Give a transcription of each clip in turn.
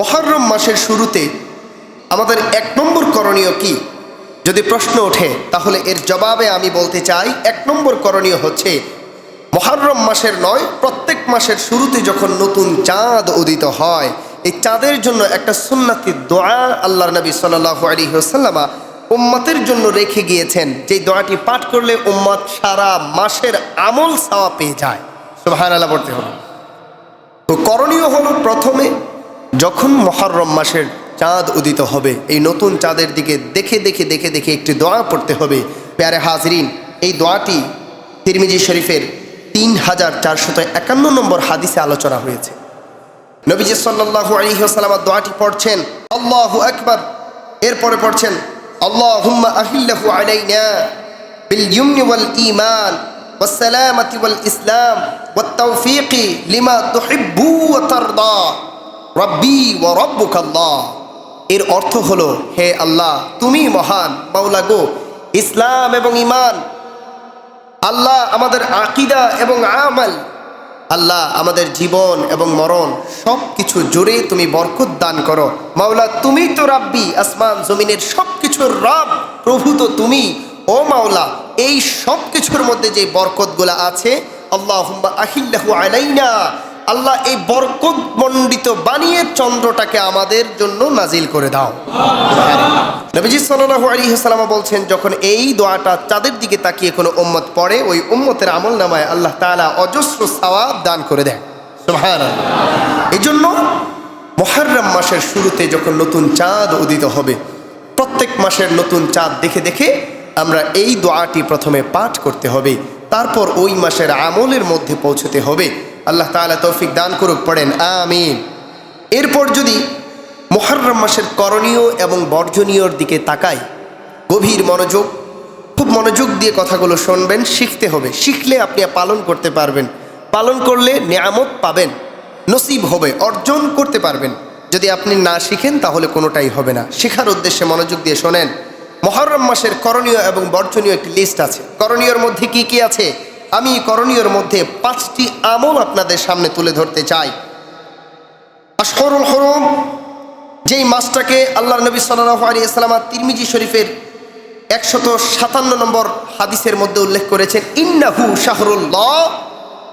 মহরম মাসের শুরুতে আমাদের এক নম্বর করণীয় কি? যদি প্রশ্ন ওঠে, তাহলে এর জবাবে আমি বলতে চাই, এক নম্বর করণীয় হচ্ছে মহরম মাসের নয়, প্রত্যেক মাসের শুরুতে যখন নতুন চাঁদ উদিত হয়, এই চাঁদের জন্য একটা সুন্নাতি দোয়া আল্লাহ নবী সাল্লাহ আলী সাল্লামা উম্মতের জন্য রেখে গিয়েছেন যে দোয়াটি পাঠ করলে উম্মত সারা মাসের আমল সাওয়া পেয়ে যায়। সুবাহান আল্লাহ পড়তে হবে। তো করণীয় হলো প্রথমে যখন মহরম মাসের চাঁদ উদিত হবে এই নতুন চাঁদের দিকে দেখে দেখে দেখে দেখে একটি দোয়া পড়তে হবে প্যারে হাজরিন এই দোয়াটি তিরমিজি শরীফের তিন হাজার চারশত একান্ন নম্বর হাদিসে আলোচনা হয়েছে নবীজি সাল্লাহু আলহিহাসাল্লাম দোয়াটি পড়ছেন আল্লাহু আকবার এরপরে পড়ছেন আল্লাহ হুম্মা আহিল্লাহু আলাইনা বিল ইউমনি ওয়াল ঈমান والسلامة والإسلام والتوفيق لما تحب وترضى রব্বি ও রব্বুকাল্লাহ। এর অর্থ হলো, হে আল্লাহ, তুমি মহান, মাওলা গো, ইসলাম এবং ইমান আল্লাহ আমাদের আকিদা এবং আমল। আল্লাহ আমাদের জীবন এবং মরণ সব কিছু জুড়ে তুমি বরকত দান করো। মাওলা, তুমি তো রাব্বি, আসমান, জমিনের সব কিছুর রব, প্রভু তো তুমি। ও মাওলা, এই সব কিছুর মধ্যে যে বরকতগুলো আছে আল্লাহ আহিল্লাহ আলাইনা আল্লাহ এই বরকত মণ্ডিত বানিয়ে চন্দ্রটাকে আমাদের জন্য নাজিল করে দাও। নবীজি আলাইহি সাল্লাম বলছেন, যখন এই দোয়াটা চাঁদের দিকে তাকিয়ে কোনো উম্মত পড়ে, ওই উম্মতের আমল নামায় আল্লাহ তাআলা অজস্র সওয়াব দান করে দেয় এই জন্য মহরম মাসের শুরুতে যখন নতুন চাঁদ উদিত হবে, প্রত্যেক মাসের নতুন চাঁদ দেখে দেখে আমরা এই দোয়াটি প্রথমে পাঠ করতে হবে, তারপর ওই মাসের আমলের মধ্যে পৌঁছতে হবে। আল্লাহ তাআলা তৌফিক দান করুক, পড়েন, আমিন। এরপর যদি মহরম মাসের করণীয় এবং বর্জনীয়র দিকে তাকাই, গভীর মনোযোগ, খুব মনোযোগ দিয়ে কথাগুলো শুনবেন, শিখতে হবে। শিখলে আপনি পালন করতে পারবেন। পালন করলে নিয়ামত পাবেন, নসিব হবে, অর্জন করতে পারবেন। যদি আপনি না শিখেন, তাহলে কোনোটাই হবে না। শেখার উদ্দেশ্যে মনোযোগ দিয়ে শোনেন মহরম মাসের করণীয় এবং বর্জনীয় একটি লিস্ট আছে। করণীয়র মধ্যে কি কি আছে? আমি করণীয়র মধ্যে পাঁচটি আমল আপনাদের সামনে তুলে ধরতে চাই। আশহরুল হরম, যেই মাসটাকে আল্লাহ নবী সাল্লাহ আলী ইসলামা তিরমিজি শরীফের একশত সাতান্ন নম্বর হাদিসের মধ্যে উল্লেখ করেছেন, ইন্নাহু শাহরুল্লাহ।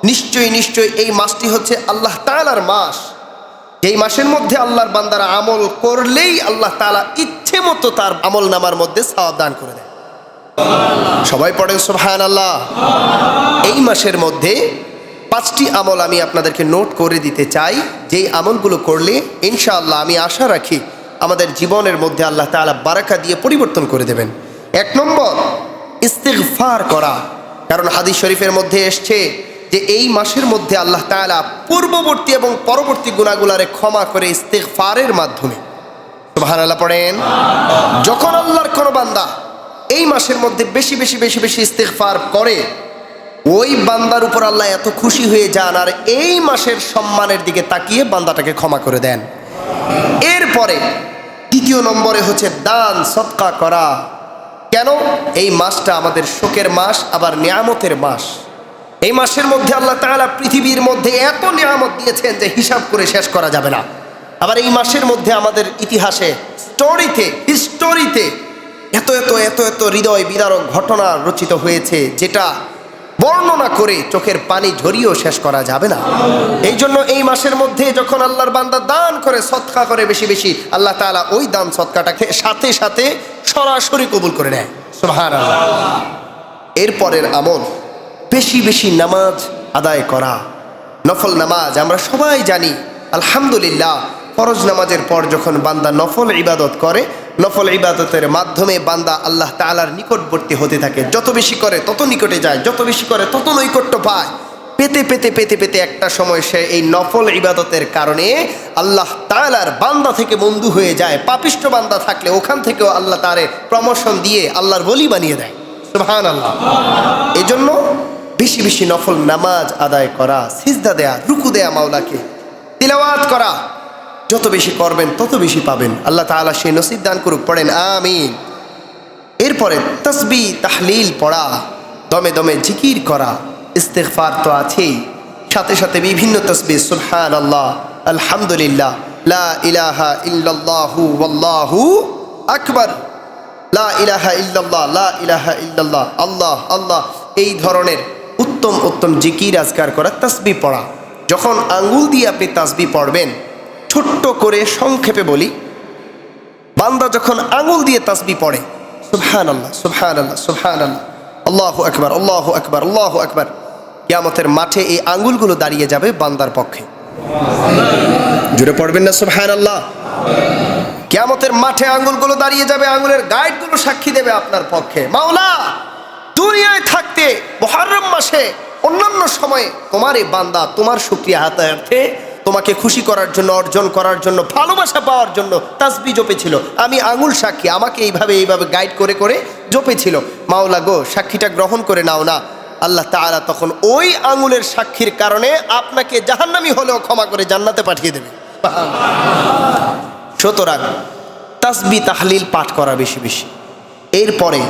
নিশ্চয়ই নিশ্চয়ই এই মাসটি হচ্ছে আল্লাহ তালার মাস। যেই মাসের মধ্যে আল্লাহর বান্দারা আমল করলেই আল্লাহ তালা ইচ্ছে মতো তার আমল নামার মধ্যে সাওয়াব দান করে দেয় সবাই পড়েন সোহান আল্লাহ এই মাসের মধ্যে পাঁচটি আমল আমি আপনাদেরকে নোট করে দিতে চাই। যেই আমলগুলো করলে ইনশাআল্লাহ আমি আশা রাখি আমাদের জীবনের মধ্যে আল্লাহ তাআলা বারাকা দিয়ে পরিবর্তন করে দেবেন। এক নম্বর, ইস্তেগফার করা। কারণ হাদিস শরীফের মধ্যে এসছে যে এই মাসের মধ্যে আল্লাহ তাআলা পূর্ববর্তী এবং পরবর্তী গুণাগুলারে ক্ষমা করে ইস্তেগফারের মাধ্যমে। সুবহান আল্লাহ পড়েন। যখন আল্লাহর কোনো বান্দা এই মাসের মধ্যে বেশি বেশি বেশি বেশি ইস্তেগফার করে, ওই বান্দার উপর আল্লাহ এত খুশি হয়ে যান আর এই মাসের সম্মানের দিকে তাকিয়ে বান্দাটাকে ক্ষমা করে দেন। এরপরে দ্বিতীয় নম্বরে হচ্ছে দান সৎকা করা। কেন? এই মাসটা আমাদের শোকের মাস, আবার নিয়ামতের মাস। এই মাসের মধ্যে আল্লাহ তাআলা পৃথিবীর মধ্যে এত নিয়ামত দিয়েছেন যে হিসাব করে শেষ করা যাবে না। আবার এই মাসের মধ্যে আমাদের ইতিহাসে স্টোরিতে হিস্টোরিতে এত এত এত এত হৃদয় বিদারক ঘটনা রচিত হয়েছে, যেটা বর্ণনা করে চোখের পানি ঝরিয়েও শেষ করা যাবে না। এই জন্য এই মাসের মধ্যে যখন আল্লাহর বান্দা দান করে, সৎকা করে বেশি বেশি, আল্লাহ তাআলা ওই দান সৎকাটাকে সাথে সাথে সরাসরি কবুল করে নেয়। এরপরের আমল, বেশি বেশি নামাজ আদায় করা। নফল নামাজ, আমরা সবাই জানি, আলহামদুলিল্লাহ, ফরজ নামাজের পর যখন বান্দা নফল ইবাদত করে নফল ইবাদতের মাধ্যমে বান্দা আল্লাহ তালার নিকটবর্তী হতে থাকে। যত বেশি করে তত নিকটে যায়, যত বেশি করে তত নৈকট্য পায়। পেতে পেতে পেতে পেতে একটা সময় সে এই নফল ইবাদতের কারণে আল্লাহ তালার বান্দা থেকে বন্ধু হয়ে যায়। পাপিষ্ট বান্দা থাকলে ওখান থেকেও আল্লাহ তারে প্রমোশন দিয়ে আল্লাহর বলি বানিয়ে দেয়। সুহান আল্লাহ এই জন্য বেশি বেশি নফল নামাজ আদায় করা, সিজদা দেয়া, রুকু দেয়া মাওলাকে, তিলাওয়াত করা যত বেশি করবেন, তত বেশি পাবেন। আল্লাহ তাআলা সেই নসিব দান করুক, পড়েন, আমিন। এরপরে তসবি, তাহলিল পড়া, দমে দমে জিকির করা, ইস্তেগফার তো আছেই। সাথে সাথে বিভিন্ন তসবি সুলহান আল্লাহ আলহামদুলিল্লাহ, লা ইলাহা ইল্লাল্লাহু ওয়াল্লাহু আকবার। লা ইলাহা ইল্লাল্লাহ, লা ইলাহা ইল্লাল্লাহ, আল্লাহ আল্লাহ, এই ধরনের উত্তম উত্তম জিকির আজকার করা তাসবি পড়া। যখন আঙ্গুল দিয়ে আপনি তাসবি পড়বেন ছোট্ট করে সংক্ষেপে বলি, বান্দা যখন আঙুল দিয়ে তাসবি পড়ে সুবহান আল্লাহ সুবহান আল্লাহ সুবহান আল্লাহ আল্লাহ আকবার আল্লাহ আকবার আল্লাহ আকবার, কিয়ামতের মাঠে এই আঙ্গুলগুলো দাঁড়িয়ে যাবে বান্দার পক্ষে। জুড়ে পড়বেন না সুবহান আল্লাহ কিয়ামতের মাঠে আঙ্গুলগুলো দাঁড়িয়ে যাবে, আঙুলের গাইডগুলো সাক্ষী দেবে আপনার পক্ষে। মাওলা, দুনিয়ায় থাকতে মহরম মাসে অন্যান্য সময়ে তোমার এই বান্দা, তোমার সুক্রিয়া হাতায়ার্থে তোমাকে খুশি করার জন্য, অর্জন করার জন্য, ভালোবাসা পাওয়ার জন্য তাসবি জপেছিল। আমি আঙুল সাক্ষী, আমাকে এইভাবে এইভাবে গাইড করে করে জপেছিল। মাওলা গো, সাক্ষীটা গ্রহণ করে নাও না। আল্লাহ তাআলা তখন ওই আঙুলের সাক্ষীর কারণে আপনাকে জাহান্নামি হলেও ক্ষমা করে জান্নাতে পাঠিয়ে দেবে। সুতরাং তাসবি তাহলিল পাঠ করা বেশি বেশি। এরপরে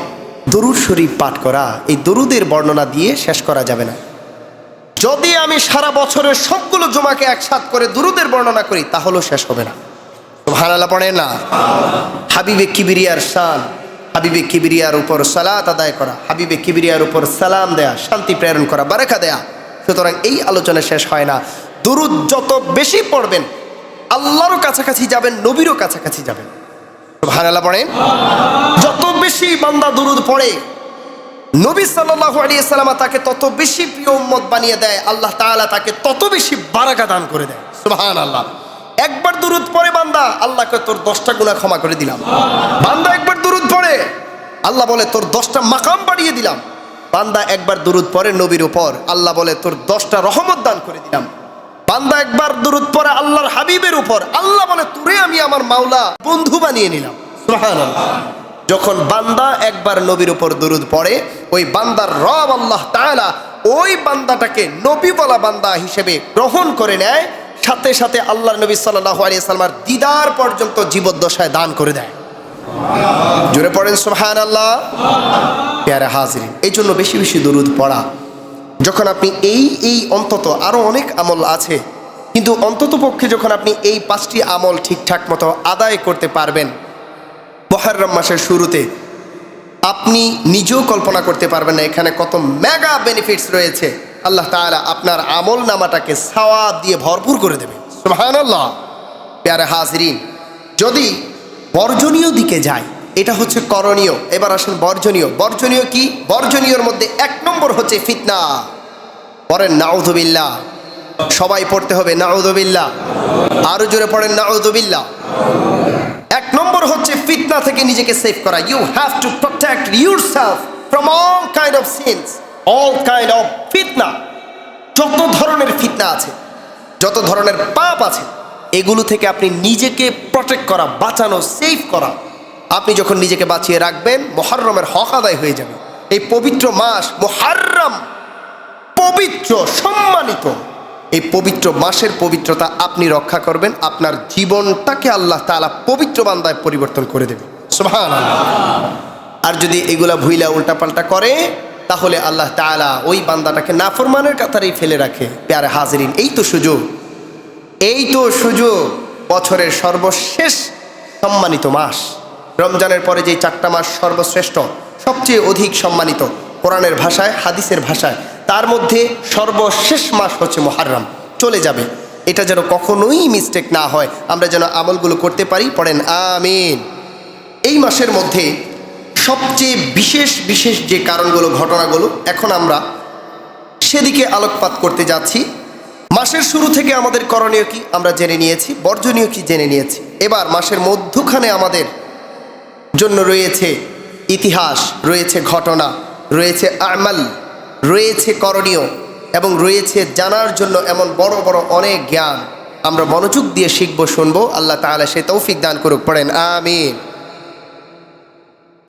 দরুদ শরীফ পাঠ করা, এই দরুদের বর্ণনা দিয়ে শেষ করা যাবে না। যদি আমি সারা বছরের সবগুলো জমাকে একসাথ করে দুরুদের বর্ণনা করি, তাহলেও শেষ হবে না। ভানালা পড়ে না? হাবিবে কিবিরিয়ার শান, হাবিবে কিবিরিয়ার উপর সালাত আদায় করা, হাবিবে কিবিরিয়ার উপর সালাম দেয়া, শান্তি প্রেরণ করা বারেখা দেয়া। সুতরাং এই আলোচনা শেষ হয় না। দুরুদ যত বেশি পড়বেন আল্লাহরও কাছাকাছি যাবেন, নবীরও কাছাকাছি যাবেন। ভানালা পড়েন? যত বেশি বান্দা দুরুদ পড়ে নবী সাল্লাল্লাহু আলাইহি সাল্লাম তাকে তত বেশি প্রিয় উম্মত বানিয়ে দেয়, আল্লাহ তাআলা তাকে তত বেশি বারাকা দান করে দেয়। সুবহানাল্লাহ। একবার দুরুদ পরে বান্দা, আল্লাহকে তোর দশটা গুনাহ ক্ষমা করে দিলাম। বান্দা একবার দুরুদ পড়ে, আল্লাহ বলে তোর দশটা মাকাম বাড়িয়ে দিলাম। বান্দা একবার দুরুদ পরে নবীর উপর, আল্লাহ বলে তোর দশটা রহমত দান করে দিলাম। বান্দা একবার দুরুদ পরে আল্লাহর হাবিবের উপর, আল্লাহ বলে তোরে আমি আমার মাওলা বন্ধু বানিয়ে নিলাম। সুবহানাল্লাহ। যখন বান্দা একবার নবীর উপর দরুদ পড়ে, ওই বান্দার রব আল্লাহ তাআলা ওই বান্দাটাকে নবী বলা বান্দা হিসেবে গ্রহণ করে নেয়, সাথে সাথে আল্লাহ নবী সাল্লাহ আলিয়া সাল্লামার দিদার পর্যন্ত জীবদ্দশায় দান করে দেয়। জুড়ে পড়েন সুবহান আল্লাহ পেয়ারে হাজির এই জন্য বেশি বেশি দরুদ পড়া। যখন আপনি এই এই অন্তত আরও অনেক আমল আছে, কিন্তু অন্তত পক্ষে যখন আপনি এই পাঁচটি আমল ঠিকঠাক মতো আদায় করতে পারবেন মহারম মাসের শুরুতে আপনি নিজেও কল্পনা করতে পারবেন না এখানে কত মেগা বেনিফিটস রয়েছে। আল্লাহ তাআলা আপনার আমল নামাটাকে সাওয়াব দিয়ে ভরপুর করে দেবে। সুবহানাল্লাহ। প্যারে হাজরিন, যদি বর্জনীয় দিকে যায় এটা হচ্ছে করণীয়। এবার আসেন বর্জনীয়। বর্জনীয় কি? বর্জনীয়র মধ্যে এক নম্বর হচ্ছে ফিতনা। পড়েন নাউদুবিল্লাহ সবাই পড়তে হবে নাউদুবিল্লাহ আরও জোরে পড়েন নাউদুবিল্লাহ এক নম্বর হচ্ছে ফিতনা থেকে নিজেকে সেভ করা। You have to protect yourself from all kind of sins all kind of ফিতনা যত ধরনের ফিতনা আছে, যত ধরনের পাপ আছে, এগুলো থেকে আপনি নিজেকে প্রটেক্ট করা, বাঁচানো সেভ করা। আপনি যখন নিজেকে বাঁচিয়ে রাখবেন মহারমের হক আদায় হয়ে যাবে। এই পবিত্র মাস মহারম পবিত্র, সম্মানিত। এই পবিত্র মাসের পবিত্রতা আপনি রক্ষা করবেন, আপনার জীবনটাকে আল্লাহ তাআলা পবিত্র বান্দায় পরিবর্তন করে দেবে। আর যদি এগুলা ভুইলা উল্টাপাল্টা করে, তাহলে আল্লাহ তাআলা ওই বান্দাটাকে নাফরমানের কাতারেই ফেলে রাখে। প্যারে হাজিরিন, এই তো সুযোগ। এই তো সুযোগ। বছরের সর্বশেষ সম্মানিত মাস। রমজানের পরে যে চারটা মাস সর্বশ্রেষ্ঠ, সবচেয়ে অধিক সম্মানিত, কোরআনের ভাষায়, হাদিসের ভাষায় তার মধ্যে সর্বশেষ মাস হচ্ছে মহারম চলে যাবে। এটা যেন কখনোই মিস্টেক না হয়। আমরা যেন আমলগুলো করতে পারি, পড়েন, আমিন। এই মাসের মধ্যে সবচেয়ে বিশেষ বিশেষ যে কারণগুলো, ঘটনাগুলো, এখন আমরা সেদিকে আলোকপাত করতে যাচ্ছি। মাসের শুরু থেকে আমাদের করণীয় কি? আমরা জেনে নিয়েছি, বর্জনীয় কি জেনে নিয়েছি। এবার মাসের মধ্যখানে আমাদের জন্য রয়েছে ইতিহাস, রয়েছে ঘটনা, রয়েছে আমাল। রয়েছে করণীয় এবং রয়েছে জানার জন্য এমন বড় বড় অনেক জ্ঞান। আমরা মনোযোগ দিয়ে শিখব, শুনব। আল্লাহ তাহলে সে তৌফিক দান করুক, পড়েন, আমিন।